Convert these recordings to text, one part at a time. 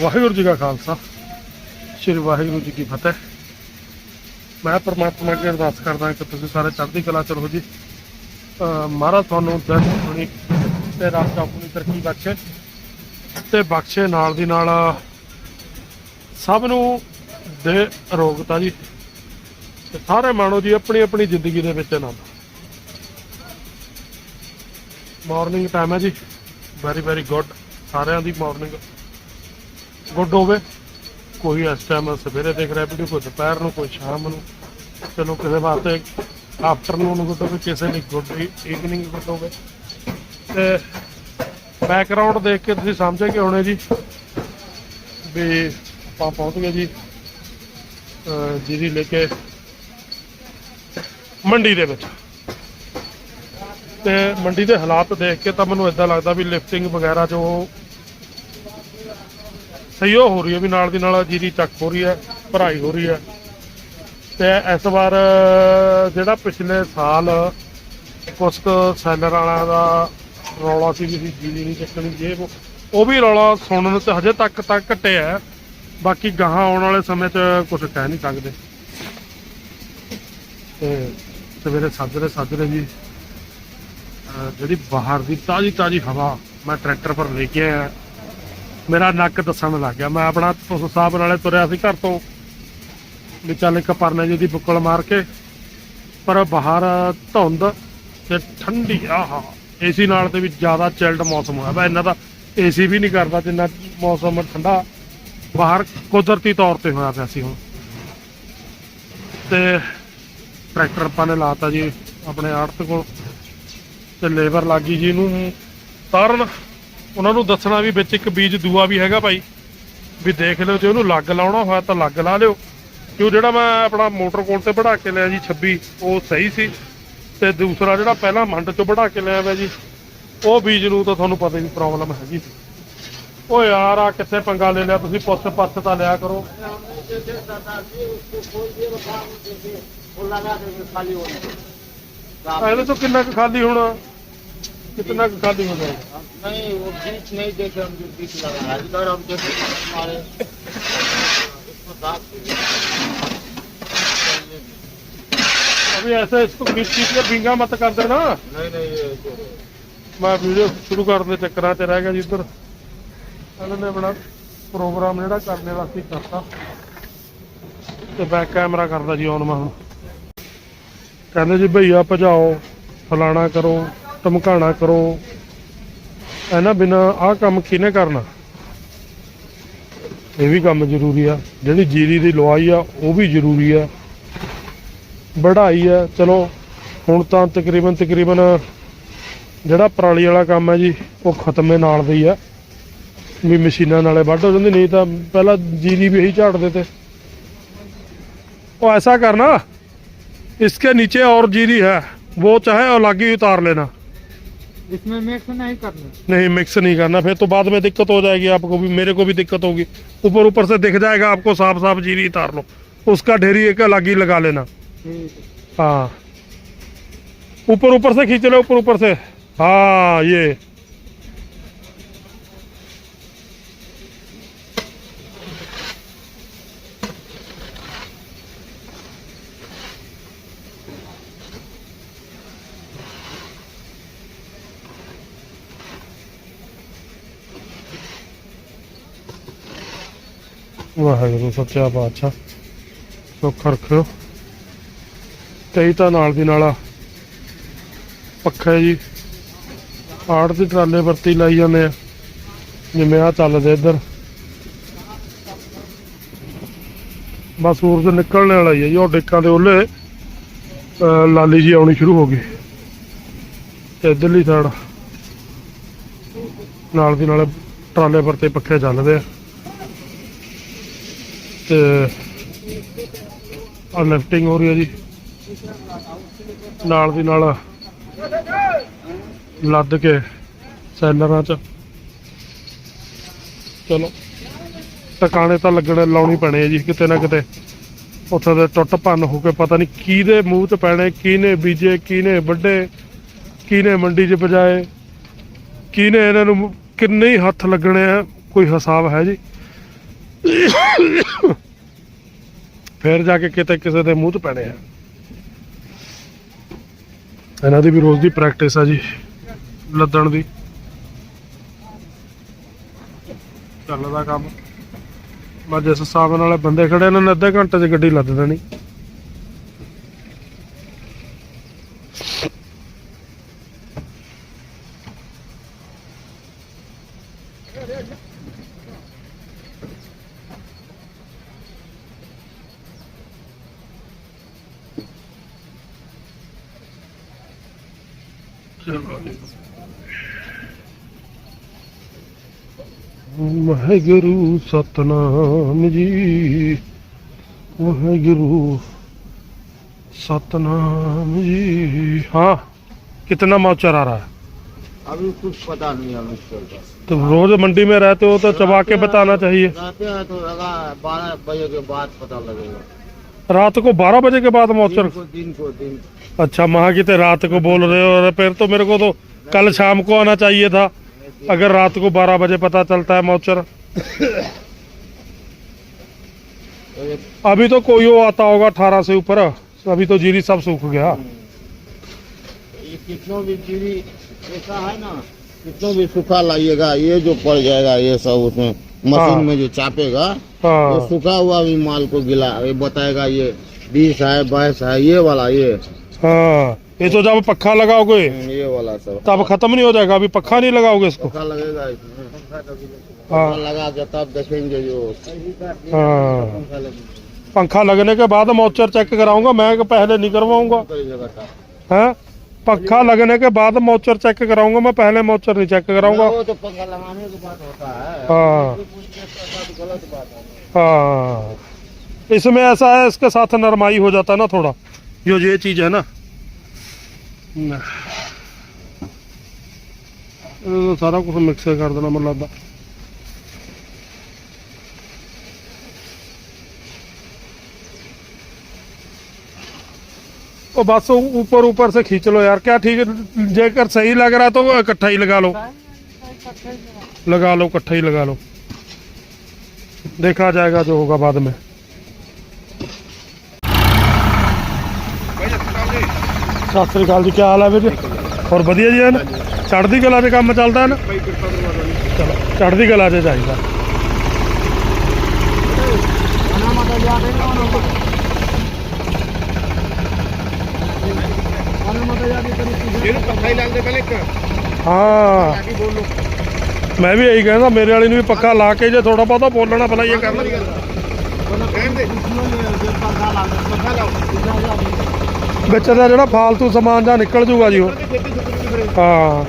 ਵਾਹਿਗੁਰੂ ਜੀ ਕਾ ਖਾਲਸਾ। ਸ੍ਰੀ ਵਾਹਿਗੁਰੂ ਜੀ ਕੀ ਫਤਿਹ। ਮੈਂ ਪਰਮਾਤਮਾ ਅੱਗੇ ਅਰਦਾਸ ਕਰਦਾ ਕਿ ਤੁਸੀਂ ਸਾਰੇ ਚੜ੍ਹਦੀ ਕਲਾ ਚ ਰਹੋ ਜੀ। ਮਹਾਰਾਜ ਤੁਹਾਨੂੰ ਦਿਨ ਸੁਣੀ ਤੇ ਰਾਤ ਆਪਣੀ ਤਰੱਕੀ ਬਖਸ਼ੇ ਤੇ ਬਖਸ਼ੇ ਨਾਲ ਦੀ ਨਾਲ ਸਭ ਨੂੰ ਦੇ ਅਰੋਗਤਾ ਜੀ। ਤੇ ਸਾਰੇ ਮਾਣੋ ਜੀ ਆਪਣੀ ਆਪਣੀ ਜ਼ਿੰਦਗੀ ਦੇ ਵਿੱਚ ਆਨੰਦ। ਮਾਰਨਿੰਗ ਟਾਈਮ ਹੈ ਜੀ। ਵੈਰੀ ਵੈਰੀ ਗੁੱਡ ਸਾਰਿਆਂ ਦੀ ਮਾਰਨਿੰਗ ਗੁੱਡ ਹੋਵੇ। ਕੋਈ ਇਸ ਟਾਈਮ ਸਵੇਰੇ ਦੇਖ ਰਿਹਾ ਵੀਡੀਓ, ਕੋਈ ਦੁਪਹਿਰ ਨੂੰ, ਕੋਈ ਸ਼ਾਮ ਨੂੰ। ਚਲੋ ਕਿਸੇ ਵਾਸਤੇ ਆਫਟਰਨੂਨ ਗੁੱਡ ਹੋਵੇ, ਕਿਸੇ ਲਈ ਗੁੱਡ ਈਵਨਿੰਗ ਗੁੱਡ ਹੋਵੇ। ਤੇ ਬੈਕਗ੍ਰਾਉਂਡ ਦੇਖ ਕੇ ਤੁਸੀਂ ਸਮਝ ਸਮਝੇ ਹੋਣੇ ਜੀ ਵੀ ਆਪਾਂ ਪਹੁੰਚ ਗਏ ਜੀ ਜਿਹਦੀ ਲੈ ਕੇ ਮੰਡੀ ਦੇ ਵਿੱਚ। ਤੇ ਮੰਡੀ ਦੇ ਹਾਲਾਤ ਦੇਖ ਕੇ ਤਾਂ ਮੈਨੂੰ ਇਦਾਂ ਲੱਗਦਾ ਵੀ ਲਿਫਟਿੰਗ ਵਗੈਰਾ ਜੋ ਸਹੀ ਉਹ ਹੋ ਰਹੀ ਹੈ ਵੀ ਨਾਲ ਦੀ ਨਾਲ ਜੀਰੀ ਚੱਕ ਹੋ ਰਹੀ ਹੈ, ਭਰਾਈ ਹੋ ਰਹੀ ਹੈ। ਤੇ ਇਸ ਵਾਰ ਜਿਹੜਾ ਪਿਛਲੇ ਸਾਲ ਕੁਛ ਸੈਲਰ ਵਾਲਿਆਂ ਦਾ ਰੌਲਾ ਸੀ ਵੀ ਜੀਰੀ ਨਹੀਂ ਚੱਕਣੀ ਜੇ ਉਹ ਵੀ ਰੌਲਾ ਸੁਣਨ ਤੇ ਹਜੇ ਤੱਕ ਤਾਂ ਘਟਿਆ ਬਾਕੀ ਗਾਹਾਂ ਆਉਣ ਵਾਲੇ ਸਮੇਂ 'ਚ ਕੁਝ ਕਹਿ ਨਹੀਂ ਸਕਦੇ। ਤੇ ਸਵੇਰੇ ਸਾਜਰੇ ਸਾਜਰੇ ਜੀ ਜਿਹੜੀ ਬਾਹਰ ਦੀ ਤਾਜੀ ਤਾਜੀ ਹਵਾ ਮੈਂ ਟਰੈਕਟਰ ਪਰ ਲੈ ਕੇ ਆਇਆ। ਮੇਰਾ ਨੱਕ ਦੱਸਣ ਲੱਗ ਗਿਆ। ਮੈਂ ਆਪਣਾ ਉਸ ਹਿਸਾਬ ਨਾਲੇ ਤੁਰਿਆ ਸੀ ਘਰ ਤੋਂ। ਵੀ ਚੱਲ ਇੱਕ ਪਰਨੇ ਜੀ ਦੀ ਬੁੱਕਲ ਮਾਰ ਕੇ, ਪਰ ਬਾਹਰ ਧੁੰਦ ਤੇ ਠੰਡੀ, ਆਹਾ। ਏਸੀ ਨਾਲ ਤੇ ਵੀ ਜ਼ਿਆਦਾ ਚਿਲਡ ਮੌਸਮ ਹੋਇਆ ਵਾ। ਇੰਨਾ ਤਾਂ ਏਸੀ ਵੀ ਨਹੀਂ ਕਰਦਾ ਜਿੰਨਾ ਮੌਸਮ ਠੰਡਾ। ਬਾਹਰ ਕੁਦਰਤੀ ਤੌਰ ਤੇ ਹੋਇਆ ਪਿਆ ਸੀ ਹੁਣ। ਤੇ ਟਰੈਕਟਰ ਆਪਾਂ ਨੇ ਲਾਤਾ ਜੀ ਆਪਣੇ ਆੜਤ ਕੋਲ। ਤੇ ਲੇਬਰ ਲੱਗੀ ਜੀ ਇਹਨੂੰ ਤਾਰਨ। ਉਹਨਾਂ ਨੂੰ ਦੱਸਣਾ ਵੀ ਵਿੱਚ ਇੱਕ ਬੀਜ ਦੂਆ ਵੀ ਹੈਗਾ ਭਾਈ। ਵੀ ਦੇਖ ਲਿਓ, ਜੇ ਉਹਨੂੰ ਲੱਗ ਲਾਉਣਾ ਹੋਇਆ ਤਾਂ ਲੱਗ ਲਾ ਲਿਓ। ਕਿਉਂ ਜਿਹੜਾ ਮੈਂ ਆਪਣਾ ਮੋਟਰ ਕੋਲ ਤੇ ਵੜਾ ਕੇ ਲਿਆ ਜੀ 26 ਉਹ ਸਹੀ ਸੀ। ਤੇ ਦੂਸਰਾ ਜਿਹੜਾ ਪਹਿਲਾਂ ਮੰਡ ਚੋਂ ਵੜਾ ਕੇ ਲਿਆ ਵਾ ਜੀ, ਉਹ ਬੀਜ ਨੂੰ ਤਾਂ ਤੁਹਾਨੂੰ ਪਤਾ ਹੀ ਪ੍ਰੋਬਲਮ ਹੈਗੀ ਸੀ। ਓ ਯਾਰ ਆ ਕਿੱਥੇ ਪੰਗਾ ਲੈ ਲਿਆ ਤੁਸੀਂ? ਪੁੱਛ ਪੱਛ ਤਾਂ ਲਿਆ ਕਰੋ। ਇਹਦੇ ਤੋਂ ਕਿੰਨਾ ਕੁ ਖਾਲੀ ਹੋਣਾ? ਕਿੰਨਾ ਕੁ ਖਾਲੀ ਹੋ ਜਾਏਗਾ नहीं वो बीच नहीं देखे हम जो बीच लगा है इधर हम देखे हमारे इसको दाग के अभी ऐसे इसको बीच बीच में बिंगा मत कर देना नहीं नहीं ये जो ਮੈਂ ਵੀਡੀਓ ਸ਼ੁਰੂ ਕਰਨ ਦੇ ਚੱਕਰਾਂ 'ਚ ਰਹਿ ਗਿਆ ਜੀ ਇੱਧਰ ਇਹਨਾਂ ਨੇ ਬੜਾ ਪ੍ਰੋਗਰਾਮ ਜਿਹੜਾ ਕਰਨੇ ਵਾਸਤੇ ਕਰਤਾ ਤੇ ਬੈਕ ਕੈਮਰਾ ਕਰਦਾ ਜੀ ਆਨ ਮੈਂ ਹੁਣ ਕਹਿੰਦੇ ਜੀ ਭਈਆ ਭਜਾਓ ਫਲਾਣਾ ਕਰੋ ਧਮਕਾਣਾ ਕਰੋ ਇਹਨਾਂ ਬਿਨਾ ਆਹ ਕੰਮ ਕਿਹਨੇ ਕਰਨਾ ਇਹ ਵੀ ਕੰਮ ਜ਼ਰੂਰੀ ਆ ਜਿਹੜੀ ਜੀਰੀ ਦੀ ਲਵਾਈ ਆ ਉਹ ਵੀ ਜ਼ਰੂਰੀ ਆ ਵਢਾਈ ਆ ਚਲੋ ਹੁਣ ਤਾਂ ਤਕਰੀਬਨ ਤਕਰੀਬਨ ਜਿਹੜਾ ਪਰਾਲੀ ਵਾਲਾ ਕੰਮ ਹੈ ਜੀ ਉਹ ਖਤਮੇ ਨਾਲ ਦਾ ਹੀ ਆ ਵੀ ਮਸ਼ੀਨਾਂ ਨਾਲੇ ਵੱਢ ਹੋ ਜਾਂਦੀ ਨਹੀਂ ਤਾਂ ਪਹਿਲਾਂ ਜੀਰੀ ਵੀ ਇਹੀ ਝਾੜਦੇ ਤੇ ਉਹ ਐਸਾ ਕਰਨਾ इसके नीचे और जीरी है वो चाहे अलग ही उतार लेना इसमें मिक्स नहीं करना। नहीं मिक्स नहीं करना। फिर तो बाद में दिक्कत हो जाएगी आपको भी मेरे को भी दिक्कत होगी। ऊपर ऊपर से दिख जाएगा आपको साफ़ साफ़ जीरी उतार लो। उसका ढेरी एक अलग ही लगा लेना। हाँ। ऊपर ऊपर से खींच लो ऊपर ऊपर से। हाँ ये। ਵਾਹਿਗੁਰੂ, ਸੱਚਾ ਪਾਤਸ਼ਾਹ। ਸੁੱਖ ਰੱਖਿਓ ਕਈ ਤਾਂ ਨਾਲ ਦੀ ਨਾਲ ਪੱਖੇ ਜੀ ਆੜ ਦੀ ਟਰਾਲੇ ਵਰਤੀ ਲਾਈ ਜਾਂਦੇ ਆ। ਜਿਵੇਂ ਆ ਚੱਲਦੇ ਇੱਧਰ। ਬਸ ਸੂਰਜ ਨਿਕਲਣ ਵਾਲਾ ਹੀ ਹੈ ਜੀ, ਉਹ ਡਿੱਕਾਂ ਦੇ ਉਹਲੇ ਲਾਲੀ ਜੀ ਆਉਣੀ ਸ਼ੁਰੂ ਹੋ ਗਈ। ਤੇ ਇੱਧਰਲੀ ਸਾਈਡ ਨਾਲ ਦੀ ਨਾਲ ਟਰਾਲੇ ਵਰਤੇ ਪੱਖੇ ਚੱਲਦੇ ਆ। ਤੇ ਆ ਲਿਫਟਿੰਗ ਹੋ ਰਹੀ ਹੈ ਜੀ। ਨਾਲ ਦੀ ਨਾਲ ਲੱਦ ਕੇ ਸੈਲਰਾਂ ਚ। ਚਲੋ, ਟਿਕਾਣੇ ਤਾਂ ਲੱਗਣੇ ਲਾਉਣੀ ਪੈਣੇ ਆ ਜੀ, ਕਿਤੇ ਨਾ ਕਿਤੇ। ਉੱਥੇ ਦੇ ਟੁੱਟ ਭੰਨ ਹੋ ਕੇ ਪਤਾ ਨਹੀਂ ਕਿਹਦੇ ਮੂੰਹ 'ਚ ਪੈਣੇ, ਕਿਹਨੇ ਬੀਜੇ, ਕਿਹਨੇ ਵੱਡੇ ਕਿਹਨੇ ਮੰਡੀ 'ਚ ਪਜਾਏ, ਕਿਹਨੇ ਇਹਨਾਂ ਨੂੰ ਕਿੰਨੇ ਹੀ ਹੱਥ ਲੱਗਣੇ ਆ, ਕੋਈ ਹਿਸਾਬ ਹੈ ਜੀ। ਫਿਰ ਜਾ ਕੇ ਕਿਤੇ ਕਿਸੇ ਦੇ ਮੂੰਹ 'ਚ ਪੈਣੇ ਆ। ਇਹਨਾਂ ਦੀ ਵੀ ਰੋਜ਼ ਦੀ ਪ੍ਰੈਕਟਿਸ ਆ ਜੀ, ਲੱਦਣ ਦੀ। ਚੱਲਦਾ ਕੰਮ। ਮੈਂ ਜਿਸ ਹਿਸਾਬ ਨਾਲ ਬੰਦੇ ਖੜੇ ਨੇ ਅੱਧੇ ਘੰਟੇ 'ਚ ਗੱਡੀ ਲੱਦ ਦੇਣੀ। वह गुरु सतनाम जी वह गुरु सतनाम जी। हाँ कितना माउचर आ रहा है? अभी कुछ पता नहीं है तो।, तो। रोज मंडी में रहते हो तो चबा के बताना चाहिए। तो बारह बजे के बाद पता लगेगा। रात को 12 बजे के बाद मौचर दिन को दिन को दिन अच्छा महा की रात को बोल रहे हो अरे फिर तो मेरे को तो कल शाम को आना चाहिए था अगर रात को 12 बजे पता चलता है मौचर अभी तो कोई आता होगा अठारह से ऊपर अभी तो जीरी सब सूख गया ये कितनों भी जीरी ऐसा है ना कितनों भी सूखा लाइएगा ये जो पड़ जाएगा ये सब उसमें। मशीन में जो चापेगा ये हाँ। सूखा हुआ भी माल को गिला ये बताएगा ये बीस है बाईस है ये वाला ये। हाँ ये तो जब पक्का लगाओगे ये वाला सब। तब खत्म नहीं हो जाएगा अभी पक्का नहीं लगाओगे इसको? पक्का लगेगा इसमें हाँ। लगा के तब देखेंगे जो। हाँ। पंखा लगने के बाद मौचर चेक कराऊँगा मैं पहले नहीं करवाऊँगा। हैं? पंखा लगने के बाद मोचर चेक कराऊँगा मैं पहले मोचर नहीं चेक कराऊँगा। वो तो पंखा लगाने होता हाँ। है। हाँ। इसमें ऐसा है इसके साथ नरमाई हो जाता है ना थोड़ा। जो ये चीज़ है ना। तो सारा कुछ मिक्स कर देना मतलब ਕਰ ਦੇਣਾ ਮੈਨੂੰ ਲੱਗਦਾ ਉਹ ਬਸ ऊपर ऊपर से खींच लो यार क्या ठीक है जेकर सही लग रहा तो वो इकट्ठा ही लगा लो लगा लो इकट्ठा ही लगा लो देखा जाएगा जो होगा बाद में ਸਤਿ ਸ੍ਰੀ ਅਕਾਲ ਜੀ ਕੀ ਹਾਲ ਹੈ ਵੀਰ ਜੀ ਹੋਰ ਵਧੀਆ ਜੀ ਹਨ ਚੜ੍ਹਦੀ ਕਲਾ 'ਚ ਕੰਮ ਚੱਲਦਾ ਹੈ ਨਾ ਚਲੋ ਚੜ੍ਹਦੀ ਕਲਾ 'ਚ ਚਾਹੀਦਾ ਹਾਂ ਮੈਂ ਵੀ ਇਹੀ ਕਹਿੰਦਾ ਮੇਰੇ ਵਾਲੀ ਨੂੰ ਵੀ ਪੱਕਾ ਲਾ ਕੇ ਜੇ ਥੋੜਾ ਬਹੁਤਾ ਬੋਲਣਾ ਭਲਾ ਇਹ ਕਰ ਲੈ ਵਿੱਚ ਦਾ ਜਿਹੜਾ ਫਾਲਤੂ ਸਮਾਨ ਜਾਂ ਨਿਕਲ ਜੂਗਾ ਜੀ ਉਹ। ਹਾਂ।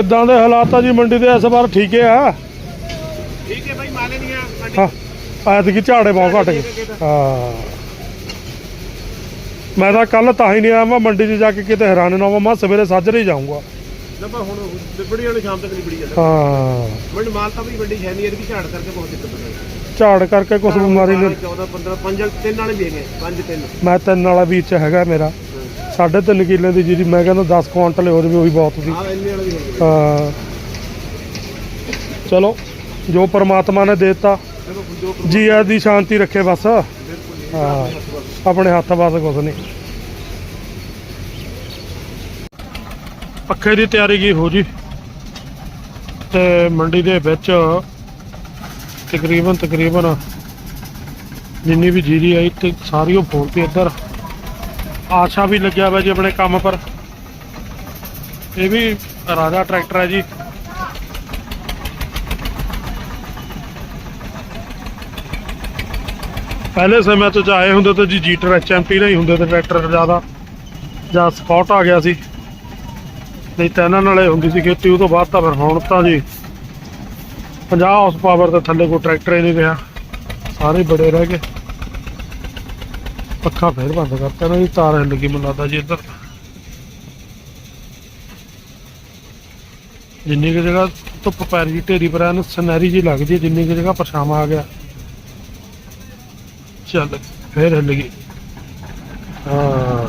ਕਿੱਦਾਂ ਦੇ ਹਾਲਾਤ ਆ ਜੀ ਮੰਡੀ ਦੇ? ਇਸ ਵਾਰ ਠੀਕ ਆ? ਠੀਕ ਹੈ ਭਾਈ ਮਾਲੇ ਨਹੀਂ ਆ ਹਾਂ। ਐਤਕੀ ਝਾੜੇ ਬਹੁਤ ਘਟ ਗਏ। ਹਾਂ। ਮੈਂ ਤਾਂ ਕੱਲ ਤਾਂ ਹੀ ਨਹੀਂ ਆਇਆ ਮੈਂ ਮੰਡੀ 'ਚ ਜਾ ਕੇ ਕਿਤੇ ਹੈਰਾਨ ਨਾ ਹੋਵਾਂ ਮੈਂ ਸਵੇਰੇ ਸਾਜਰੇ ਹੀ ਜਾਊਂਗਾ। ਨਾ ਬਾ ਹੁਣ ਲਿਬੜੀ ਵਾਲੀ ਸ਼ਾਮ ਤੱਕ ਲਿਬੜੀ ਜਾਂਦਾ ਹਾਂ। ਮੈਨੂੰ ਮਾਲ ਤਾਂ ਵੀ ਵੱਡੀ ਹੈ ਨਹੀਂ ਇਹਦੀ ਝਾੜ ਕਰਕੇ ਬਹੁਤ ਦਿੱਕਤ ਹੋਈ ਝਾੜ ਕਰਕੇ ਕੁਝ ਬਿਮਾਰੀ ਨੇ 14 15 ਪੰਜ ਤਿੰਨ ਵਾਲੇ ਵੀ ਹੈਗੇ ਪੰਜ ਤਿੰਨ। ਮੈਂ ਤਿੰਨ ਵਾਲਾ ਵੀ ਚ ਹੈਗਾ ਮੇਰਾ। ਸਾਢੇ ਤਿੰਨ ਕਿੱਲੇ ਦੀ ਜੀਰੀ, ਮੈਂ ਕਹਿੰਦਾ 10 ਕੁਆਂਟਲ ਹੋਰ ਵੀ ਉਹੀ ਬਹੁਤ ਸੀ। ਹਾਂ। ਚਲੋ, ਜੋ ਪਰਮਾਤਮਾ ਨੇ ਦਿੱਤਾ, ਜੀ ਜੋ ਦੀ ਸ਼ਾਂਤੀ ਰੱਖੇ ਬਸ। ਹਾਂ, ਆਪਣੇ ਹੱਥ ਬਸ ਕੁਛ ਨਹੀਂ। ਪੱਖੇ ਦੀ ਤਿਆਰੀ ਕੀ ਹੋ ਜੀ? ਤੇ ਮੰਡੀ ਦੇ ਵਿੱਚ ਤਕਰੀਬਨ ਤਕਰੀਬਨ ਜਿੰਨੀ ਵੀ ਜੀਰੀ ਆਈ ਤੇ ਸਾਰੀ ਉਹ ਫੋਨ ਤੇ ਇੱਧਰ। ਆਸ਼ਾ ਵੀ ਲੱਗਿਆ ਹੋਇਆ ਜੀ ਆਪਣੇ ਕੰਮ ਪਰ। ਇਹ ਵੀ ਰਾਜਾ ਟਰੈਕਟਰ ਹੈ ਜੀ। ਪਹਿਲੇ ਸਮੇਂ ਤੋਂ ਆਏ ਹੁੰਦੇ ਤਾਂ ਜੀ ਜੀਟਰ ਐਚਐਮਟੀ ਨਹੀਂ ਹੁੰਦੇ ਤੇ ਟਰੈਕਟਰ ਜ਼ਿਆਦਾ। ਜਾਂ ਸਕਾਟ ਆ ਗਿਆ ਸੀ। ਨਹੀਂ ਤਾਂ ਇਹਨਾਂ ਨਾਲੇ ਹੁੰਦੀ ਸੀ ਖੇਤੀ, ਉਹ ਤੋਂ ਬਾਅਦ ਤਾਂ ਫਿਰ ਹੁਣ ਤਾਂ ਜੀ 50 ਹਾਰਸ ਪਾਵਰ ਦੇ ਥੱਲੇ ਕੋਈ ਟਰੈਕਟਰ ਹੀ ਨਹੀਂ ਰਿਹਾ। ਸਾਰੇ ਬੜੇ ਰਹਿ ਗਏ। ਪੱਖਾ ਫੇਰ ਬੰਦ ਕਰਤਾ ਨਾ ਜੀ ਤਾਰ ਹਿੱਲ ਗਈ ਮੈਨੂੰ ਲੱਗਦਾ ਜੀ ਇੱਧਰ। ਜਿੰਨੀ ਕੁ ਜਗ੍ਹਾ ਧੁੱਪ ਪੈ ਰਹੀ ਢੇਰੀ ਪਰ ਐਨ ਸੁਨਹਿਰੀ ਜੀ ਲੱਗਦੀ ਜਿੰਨੀ ਕੁ ਜਗ੍ਹਾ ਪਰਛਾਵਾਂ ਆ ਗਿਆ। ਚੱਲ, ਫੇਰ ਹਿੱਲ ਗਈ। ਹਾਂ।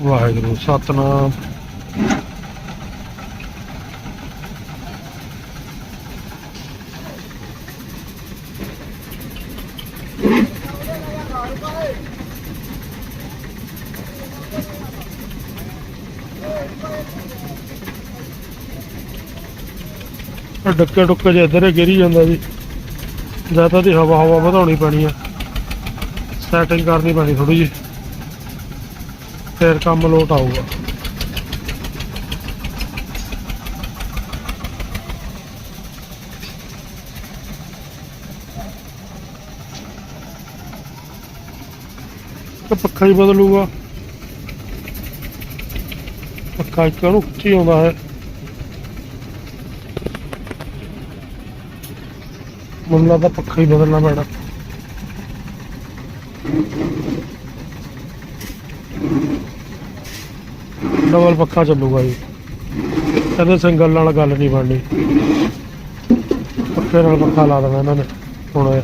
ਵਾਹਿਗੁਰੂ, ਸਤਨਾਮ। ਡੱਕੇ ਡੁੱਕੇ ਜੇ ਇੱਧਰ ਹੀ ਗਿਰੀ ਜਾਂਦਾ ਜੀ। ਜਾਂ ਤਾਂ ਦੀ ਹਵਾ ਹਵਾ ਵਧਾਉਣੀ ਪੈਣੀ ਆ। ਸੈਟਿੰਗ ਕਰਨੀ ਪੈਣੀ ਥੋੜੀ ਜੀ ਫੇਰ ਕੰਮ ਲੋਟ ਆਊਗਾ। ਤੇ ਪੱਖਾ ਹੀ ਬਦਲੂਗਾ। ਪੱਖਾ ਇੱਕ ਨੂੰ ਉੱਚੀ ਆਉਂਦਾ ਹੈ। ਮੈਨੂੰ ਲੱਗਦਾ ਪੱਖਾ ਹੀ ਬਦਲਣਾ ਪੈਣਾ। ਡਬਲ ਪੱਖਾ ਚੱਲੂਗਾ ਜੀ ਕਦੇ ਸਿੰਗਲ ਨਾਲ ਗੱਲ ਨਹੀਂ ਬਣਨੀ। ਪੱਖੇ ਨਾਲ ਪੱਖਾ ਲਾ ਦੇਣਾ ਇਹਨਾਂ ਨੇ। ਹੁਣ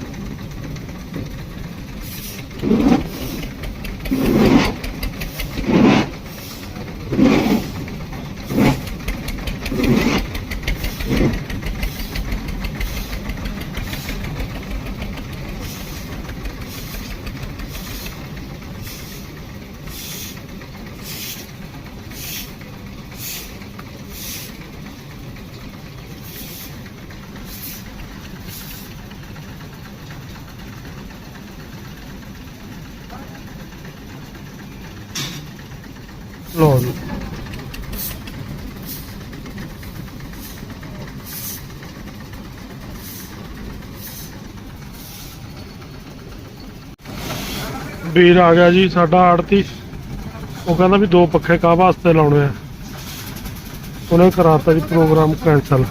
ਇਹ। ਜੀ ਵੀਰ ਆ ਗਿਆ ਜੀ, ਸਾਡਾ ਆੜਤੀ। ਉਹ ਕਹਿੰਦਾ ਵੀ ਦੋ ਪੱਖੇ ਕਾਹ ਵਾਸਤੇ ਲਾਉਣੇ ਆ। ਉਹਨੇ ਕਰਾਤਾ ਜੀ ਪ੍ਰੋਗਰਾਮ ਕੈਨਸਲ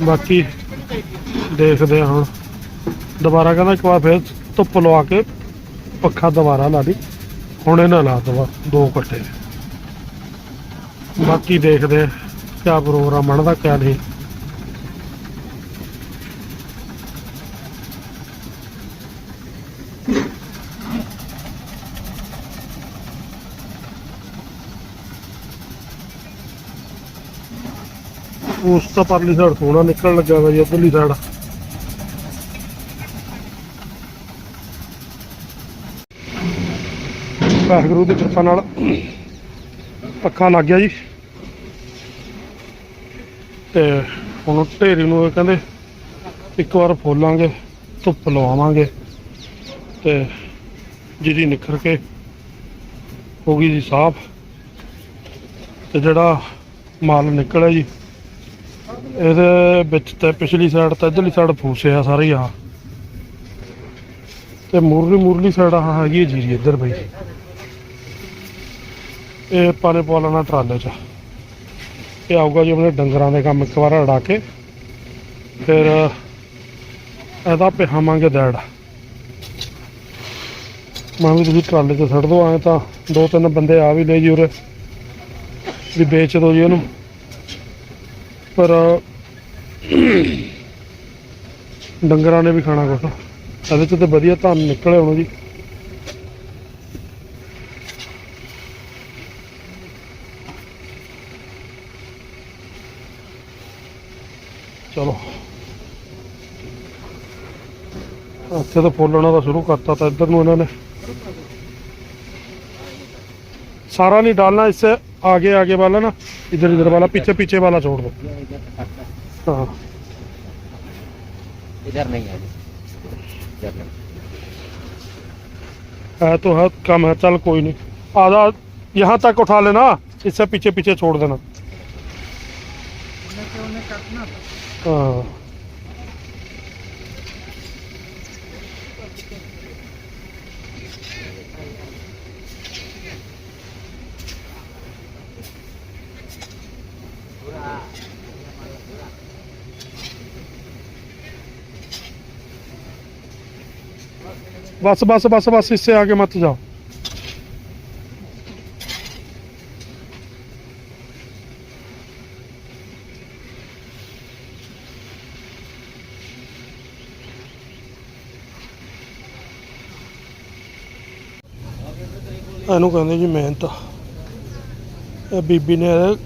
ਬਾਕੀ ਦੇਖਦੇ ਹਾਂ। ਹੁਣ ਦੁਬਾਰਾ ਕਹਿੰਦਾ ਇੱਕ ਵਾਰ ਫਿਰ ਧੁੱਪ ਲਵਾ ਕੇ ਪੱਖਾ ਦੁਬਾਰਾ ਲਾ ਦੀ ਹੁਣ ਇਹਨਾਂ ਲਾ ਦਵਾ ਦੋ ਕੱਟੇ ਬਾਕੀ ਦੇਖਦੇ ਹਾਂ ਕਿਆ ਪ੍ਰੋਗਰਾਮ ਬਣਦਾ, ਕਿਆ ਨਹੀਂ। ਉਸ ਤਾਂ ਪਰਲੀ ਸਾਈਡ ਸੋਹਣਾ ਨਿਕਲਣ ਲੱਗਾ ਵਾ ਜੀ, ਉਧਰਲੀ ਸਾਈਡ ਵਾਹਿਗੁਰੂ ਦੀ ਕਿਰਪਾ ਨਾਲ ਪੱਖਾ ਲੱਗ ਗਿਆ ਜੀ। ਤੇ ਹੁਣ ਢੇਰੀ ਨੂੰ ਕਹਿੰਦੇ ਇੱਕ ਵਾਰ ਫੋਲਾਂਗੇ ਧੁੱਪ ਲਵਾਵਾਂਗੇ ਤੇ ਜਿਹਦੀ ਨਿਖਰ ਕੇ ਹੋ ਗਈ ਜੀ ਸਾਫ਼ ਤੇ ਜਿਹੜਾ ਮਾਲ ਨਿਕਲਿਆ ਜੀ, ਇਹਦੇ ਵਿੱਚ ਤੇ ਪਿਛਲੀ ਸਾਈਡ ਤੇ ਇਧਰਲੀ ਸਾਈਡ ਫੂਸਿਆ ਸਾਰੇ ਆ। ਤੇ ਮੁਰਲੀ ਮੁਰਲੀ ਸਾਈਡ ਆ ਹੈਗੀ ਹੈ ਜੀਰੀ ਇੱਧਰ ਬਈ। ਇਹ ਪਾਣੇ ਪਾ ਲੈਣਾ ਟਰਾਲੇ 'ਚ। ਇਹ ਆਊਗਾ ਜੀ ਆਪਣੇ ਡੰਗਰਾਂ ਦੇ ਕੰਮ ਇੱਕ ਵਾਰ ਅੜਾ ਕੇ। ਫਿਰ ਇਹਦਾ ਪਿਹਾਵਾਂਗੇ ਦੈੜ ਮੈਂ ਵੀ ਤੁਸੀਂ ਟਰਾਲੇ 'ਚ ਛੱਡ ਦੋ ਆਏ ਤਾਂ ਦੋ ਤਿੰਨ ਬੰਦੇ ਆ ਵੀ ਲੈ ਜੀ ਉਰੇ। ਵੀ ਵੇਚ ਦੋ ਜੀ ਇਹਨੂੰ। ਪਰ ਡੰਗਰਾਂ ਨੇ ਵੀ ਖਾਣਾ ਕੁਛ ਇਹਦੇ ਚ ਤੇ ਵਧੀਆ ਧਨ ਨਿਕਲੇ ਹੋਣਾ ਜੀ। ਚਲੋ ਇੱਥੇ ਤਾਂ ਫੁੱਲਣਾ ਦਾ ਸ਼ੁਰੂ ਕਰਤਾ ਤਾਂ ਇੱਧਰ ਨੂੰ ਇਹਨਾਂ ਨੇ सारा नहीं डालना इससे आगे आगे वाला ना इधर इधर वाला पीछे पीछे वाला छोड़ दो हाँ इधर नहीं है इधर नहीं है तो है कम है चल कोई नहीं आधा यहाँ तक उठा लेना इससे पीछे पीछे छोड़ देना हाँ बस बस बस बस इससे आगे मत जाओ ਇਹਨੂੰ ਕਹਿੰਦੇ ਜੀ ਮਿਹਨਤ ਇਹ ਬੀਬੀ ਨੇ ਇਹਦੇ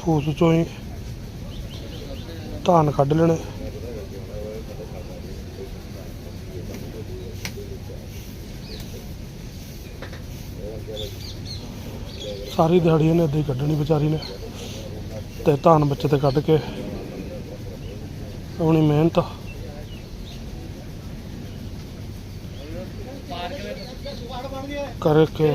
ਫੂਸ ਚੋਂ ਹੀ ਧਾਨ ਕੱਢ ਲੈਣੇ। ਸਾਰੀ ਦਿਹਾੜੀ ਇਹਨੇ ਏਦਾਂ ਹੀ ਕੱਢਣੀ ਵਿਚਾਰੀ ਨੇ ਤੇ ਧਾਨ ਬੱਚੇ ਤੇ ਕੱਢ ਕੇ ਆਪਣੀ ਮਿਹਨਤ ਕਰਕੇ